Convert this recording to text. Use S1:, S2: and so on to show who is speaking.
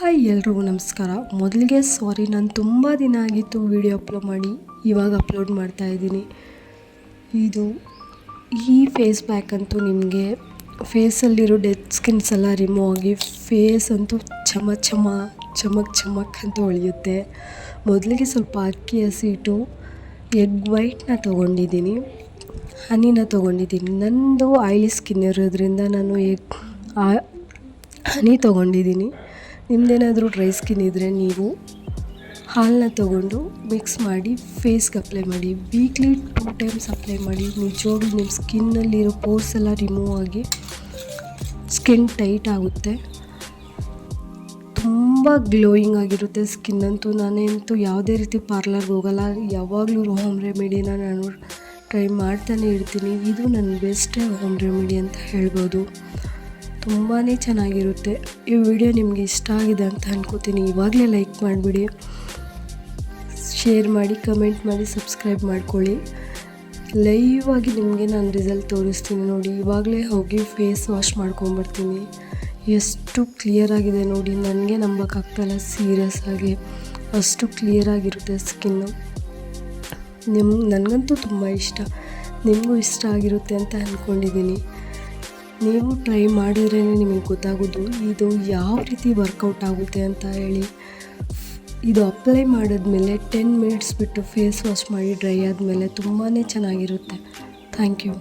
S1: Hi ಎಲ್ರಿಗೂ ನಮಸ್ಕಾರ. ಮೊದಲಿಗೆ ಸಾರಿ ನಾನು ತುಂಬ ದಿನ ಆಗಿತ್ತು ವಿಡಿಯೋ ಅಪ್ಲೋಡ್ ಮಾಡಿ, ಇವಾಗ ಅಪ್ಲೋಡ್ ಮಾಡ್ತಾ ಇದ್ದೀನಿ. ಇದು ಈ ಫೇಸ್ ಪ್ಯಾಕ್ ಅಂತೂ ನಿಮಗೆ ಫೇಸಲ್ಲಿರೋ ಡೆಡ್ ಸ್ಕಿನ್ಸ್ ಎಲ್ಲ ರಿಮೂವ್ ಆಗಿ ಫೇಸ್ ಅಂತೂ ಚಮ ಚಮ ಚಮಕ್ ಚಮಕ್ ಅಂತ ಹೊಳೆಯುತ್ತೆ ಮೊದಲಿಗೆ ಸ್ವಲ್ಪ ಅಕ್ಕಿ ಹಸಿಟ್ಟು ಎಗ್ ವೈಟ್ನ ತೊಗೊಂಡಿದ್ದೀನಿ. ಹನಿನ ತೊಗೊಂಡಿದ್ದೀನಿ. ನಂದು ಆಯಿಲಿ ಸ್ಕಿನ್ ಇರೋದ್ರಿಂದ ನಾನು ಎಗ್ ಹನಿ ತೊಗೊಂಡಿದ್ದೀನಿ. ನಿಮ್ಮದೇನಾದರೂ ಡ್ರೈ ಸ್ಕಿನ್ ಇದ್ದರೆ ನೀವು ಹಾಲನ್ನ ತೊಗೊಂಡು ಮಿಕ್ಸ್ ಮಾಡಿ ಫೇಸ್ಗೆ ಅಪ್ಲೈ ಮಾಡಿ ವೀಕ್ಲಿ ಟೂ ಟೈಮ್ಸ್ ಅಪ್ಲೈ ಮಾಡಿ, ನಿಜವಾಗ್ಲೂ ನಿಮ್ಮ ಸ್ಕಿನ್ನಲ್ಲಿರೋ ಪೋರ್ಸ್ ಎಲ್ಲ ರಿಮೂವ್ ಆಗಿ ಸ್ಕಿನ್ ಟೈಟ್ ಆಗುತ್ತೆ. ತುಂಬ ಗ್ಲೋಯಿಂಗ್ ಆಗಿರುತ್ತೆ ಸ್ಕಿನ್ ಅಂತೂ. ನಾನೇಂತೂ ಯಾವುದೇ ರೀತಿ ಪಾರ್ಲರ್ಗೆ ಹೋಗಲ್ಲ. ಯಾವಾಗಲೂ ಹೋಮ್ ರೆಮಿಡಿನ ನಾನು ಟ್ರೈ ಮಾಡ್ತಾನೆ ಇರ್ತೀನಿ. ಇದು ನನ್ನ ಬೆಸ್ಟ್ ಹೋಮ್ ರೆಮಿಡಿ ಅಂತ ಹೇಳ್ಬೋದು. ತುಂಬಾ ಚೆನ್ನಾಗಿರುತ್ತೆ. ಈ ವಿಡಿಯೋ ನಿಮಗೆ ಇಷ್ಟ ಆಗಿದೆ ಅಂತ ಅನ್ಕೋತೀನಿ. ಇವಾಗಲೇ ಲೈಕ್ ಮಾಡಿಬಿಡಿ. ಶೇರ್ ಮಾಡಿ ಕಮೆಂಟ್ ಮಾಡಿ ಸಬ್ಸ್ಕ್ರೈಬ್ ಮಾಡ್ಕೊಳ್ಳಿ. ಲೈವ್ ಆಗಿ ನಿಮಗೆ ನಾನು ರಿಸಲ್ಟ್ ತೋರಿಸ್ತೀನಿ ನೋಡಿ. ಇವಾಗಲೇ ಹೋಗಿ ಫೇಸ್ ವಾಶ್ ಮಾಡ್ಕೊಂಬರ್ತೀನಿ ಎಷ್ಟು ಕ್ಲಿಯರ್ ಆಗಿದೆ ನೋಡಿ. ನನಗೆ ನಂಬೋಕ್ಕಾಗ್ತಾಯಿಲ್ಲ ಸೀರಿಯಸ್ ಆಗಿ. ಅಷ್ಟು ಕ್ಲಿಯರ್ ಆಗಿರುತ್ತೆ ಸ್ಕಿನ್ನು ನಿಮ್ಗೆ ನನಗಂತೂ ತುಂಬ ಇಷ್ಟ. ನಿಮಗೂ ಇಷ್ಟ ಆಗಿರುತ್ತೆ ಅಂತ ಅಂದ್ಕೊಂಡಿದ್ದೀನಿ ನೀವು ಟ್ರೈ ಮಾಡಿದ್ರೇ ನಿಮಗೆ ಗೊತ್ತಾಗೋದು, ಇದು ಯಾವ ರೀತಿ ವರ್ಕೌಟ್ ಆಗುತ್ತೆ ಅಂತ ಹೇಳಿ. ಇದು ಅಪ್ಲೈ ಮಾಡಿದ್ಮೇಲೆ ಟೆನ್ ಮಿನಿಟ್ಸ್ ಬಿಟ್ಟು ಫೇಸ್ ವಾಶ್ ಮಾಡಿ ಡ್ರೈ ಆದಮೇಲೆ ತುಂಬಾ ಚೆನ್ನಾಗಿರುತ್ತೆ. Thank you